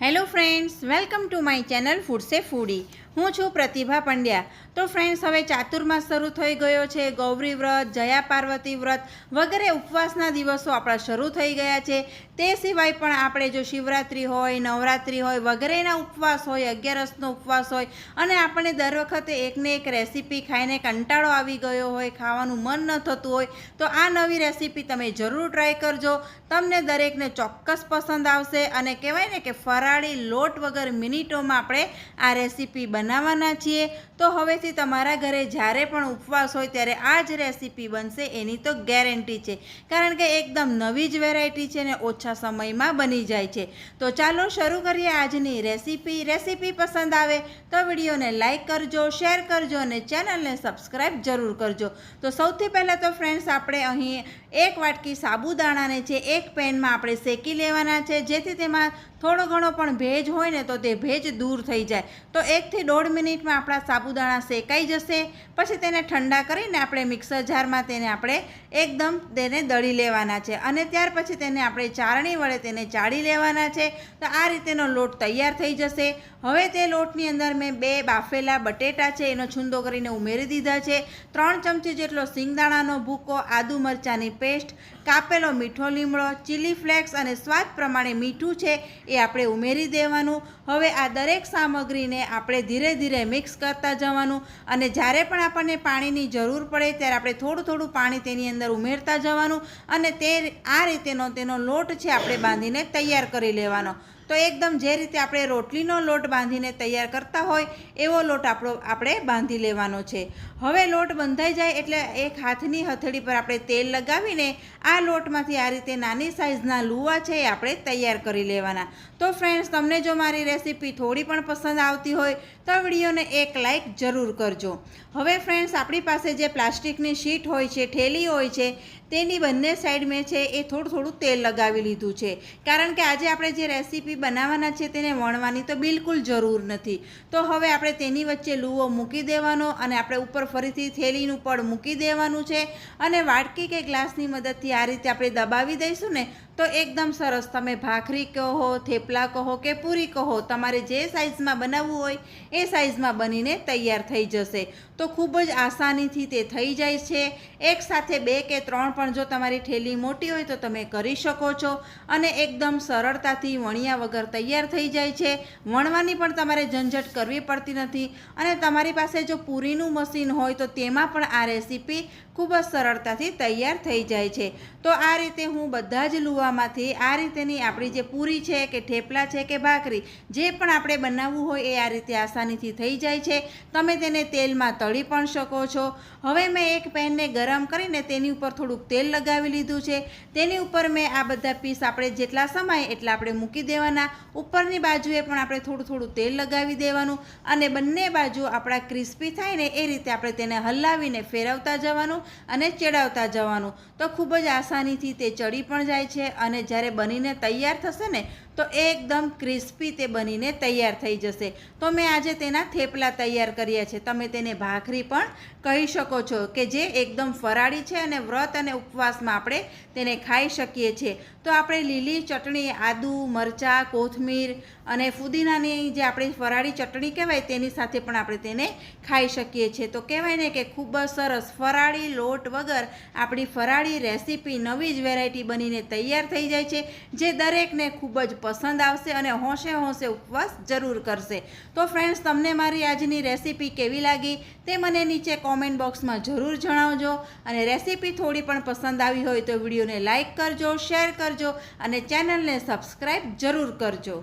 hello friends welcome to my channel ફૂડસે ફૂડી હું છું પ્રતિભા પંડ્યા. તો ફ્રેન્ડ્સ હવે ચાતુર્માસ શરૂ થઈ ગયો છે. ગૌરી વ્રત, જયા પાર્વતી વ્રત વગેરે ઉપવાસના દિવસો આપણા શરૂ થઈ ગયા છે. તે સિવાય પણ આપણે જો શિવરાત્રિ હોય, નવરાત્રિ હોય વગેરેના ઉપવાસ હોય, અગિયારસનો ઉપવાસ હોય અને આપણે દર વખતે એકને એક રેસીપી ખાઈને કંટાળો આવી ગયો હોય, ખાવાનું મન ન થતું હોય, તો આ નવી રેસીપી તમે જરૂર ટ્રાય કરજો. તમને દરેકને ચોક્કસ પસંદ આવશે અને કહેવાય ને કે ફરાળી લોટ વગર મિનિટોમાં આપણે આ રેસીપી બનાવવાના છીએ, તો હવેથી તમારા ઘરે જ્યારે પણ ઉપવાસ હોય ત્યારે આ જ રેસીપી બનશે એની તો ગેરંટી છે. કારણ કે એકદમ નવી જ વેરાયટી છે ને ઓછા સમયમાં બની જાય છે. તો ચાલો શરૂ કરીએ આજની રેસીપી. રેસીપી પસંદ આવે તો વિડીયોને લાઇક કરજો, શેર કરજો અને ચેનલને સબસ્ક્રાઈબ જરૂર કરજો. તો સૌથી પહેલાં તો ફ્રેન્ડ્સ, આપણે અહીં એક વાટકી સાબુદાણાને છે, એક પેનમાં આપણે શેકી લેવાના છે, જેથી તેમાં થોડો ઘણો પણ ભેજ હોય ને તો તે ભેજ દૂર થઈ જાય. તો એકથી દોઢ મિનિટમાં આપણા સાબુદાણા શેકાઈ જશે. પછી તેને ઠંડા કરીને આપણે મિક્સર જારમાં તેને આપણે એકદમ તેને દળી લેવાના છે. અને ત્યાર પછી તેને આપણે ચારણી વડે તેને ચાળી લેવાના છે. તો આ રીતેનો લોટ તૈયાર થઈ જશે. હવે તે લોટની અંદર મેં બે બાફેલા બટેટા છે, એનો છુંદો કરીને ઉમેરી દીધા છે. ત્રણ ચમચી જેટલો સિંગદાણાનો ભૂકો, આદુ મરચાંની પેસ્ટ, કાપેલો મીઠો લીમડો, ચીલી ફ્લેક્સ અને સ્વાદ પ્રમાણે મીઠું છે એ આપણે ઉમેરી દેવાનું. હવે આ દરેક સામગ્રીને આપણે ધીરે ધીરે મિક્સ કરતા જવાનું અને જ્યારે પણ આપણને પાણીની જરૂર પડે ત્યારે આપણે થોડું થોડું પાણી તેની અંદર ઉમેરતા જવાનું અને તે આ રીતેનો તેનો લોટ છે આપણે બાંધીને તૈયાર કરી લેવાનો. તો એકદમ જે રીતે આપણે રોટલીનો લોટ બાંધીને તૈયાર કરતા હોય એવો લોટ આપણો આપણે બાંધી લેવાનો છે. હવે લોટ બંધાઈ જાય એટલે એક હાથની હથેળી પર આપણે તેલ લગાવીને આ લોટમાંથી આ રીતે નાની સાઇઝના લુવા છે એ આપણે તૈયાર કરી લેવાના. તો ફ્રેન્ડ્સ તમને જો મારી રેસીપી થોડી પણ પસંદ આવતી હોય તો વિડીયોને એક લાઇક જરૂર કરજો. હવે ફ્રેન્ડ્સ આપણી પાસે જે પ્લાસ્ટિકની શીટ હોય છે ઠેલી હોય છે તેની બંને સાઈડ મેં છે એ થોડું થોડું તેલ લગાવી લીધું છે. કારણ કે આજે આપણે જે રેસીપી બનાવવાના છે તેને વણવાની તો બિલકુલ જરૂર નથી. તો હવે આપણે તેની વચ્ચે લૂવો મૂકી દેવાનો અને આપણે ઉપર ફરીથી થેલીનું પડ મૂકી દેવાનું છે અને વાટકી કે ગ્લાસની મદદથી આ રીતે આપણે દબાવી દઈશું ને તો એકદમ સરસ તમે ભાખરી કહો, થેપલા કહો કે પૂરી કહો, તમારે જે સાઇઝમાં બનાવવું હોય એ સાઇઝમાં બનીને તૈયાર થઈ જશે. તો ખૂબ જ આસાનીથી તે થઈ જાય છે. એકસાથે બે કે ત્રણ પણ જો તમારી ઠેલી મોટી હોય તો તમે કરી શકો છો અને એકદમ સરળતાથી વણ્યા વગર તૈયાર થઈ જાય છે. વણવાની પણ તમારે ઝંઝટ કરવી પડતી નથી અને તમારી પાસે જો પૂરીનું મશીન હોય તો તેમાં પણ આ રેસીપી ખૂબ જ સરળતાથી તૈયાર થઈ જાય છે. તો આ રીતે હું બધા જ લુવામાંથી આ રીતેની આપણી જે પૂરી છે કે ઠેપલા છે કે ભાખરી, જે પણ આપણે બનાવવું હોય એ આ રીતે આસાનીથી થઈ જાય છે. તમે તેને તેલમાં તળી પણ શકો છો. હવે મેં એક પેનને ગરમ કરીને તેની ઉપર થોડુંક તેલ લગાવી લીધું છે. તેની ઉપર મેં આ બધા પીસ આપણે જેટલા સમાય એટલા આપણે મૂકી દેવાના. ઉપરની બાજુએ પણ આપણે થોડું થોડું તેલ લગાવી દેવાનું અને બંને બાજુ આપણા ક્રિસ્પી થાય ને એ રીતે આપણે તેને હલાવીને ફેરવતા જવાનું. અને ચડાવતા જવાનું. તો ખૂબ જ આસાનીથી તે ચડી પણ જાય છે અને જ્યારે બનીને તૈયાર થશે ને તો એકદમ ક્રિસ્પી તે બનીને તૈયાર થઈ જશે. તો મેં આજે તેના થેપલા તૈયાર કર્યા છે. તમે તેને ભાખરી પણ કહી શકો છો કે જે એકદમ ફરાળી છે અને વ્રત અને ઉપવાસમાં આપણે તેને ખાઈ શકીએ છીએ. તો આપણે લીલી ચટણી, આદુ, મરચાં, કોથમીર અને ફુદીનાની જે આપણી ફરાળી ચટણી કહેવાય તેની સાથે પણ આપણે તેને ખાઈ શકીએ છીએ. તો કહેવાય ને કે ખૂબ જ સરસ ફરાળી લોટ વગર આપણી ફરાળી રેસીપી નવી જ વેરાયટી બનીને તૈયાર થઈ જાય છે, જે દરેકને ખૂબ જ પસંદ આવશે અને હોંશે હોંશે ઉપવાસ જરૂર કરશે. તો ફ્રેન્ડ્સ તમને મારી આજની રેસીપી કેવી લાગી? તે મને નીચે કોમેન્ટ બોક્સમાં જરૂર જણાવજો. અને રેસીપી થોડી પણ પસંદ આવી હોય તો વિડીયોને લાઇક કરજો શેર કરજો અને ચેનલને સબસ્ક્રાઈબ જરૂર કરજો.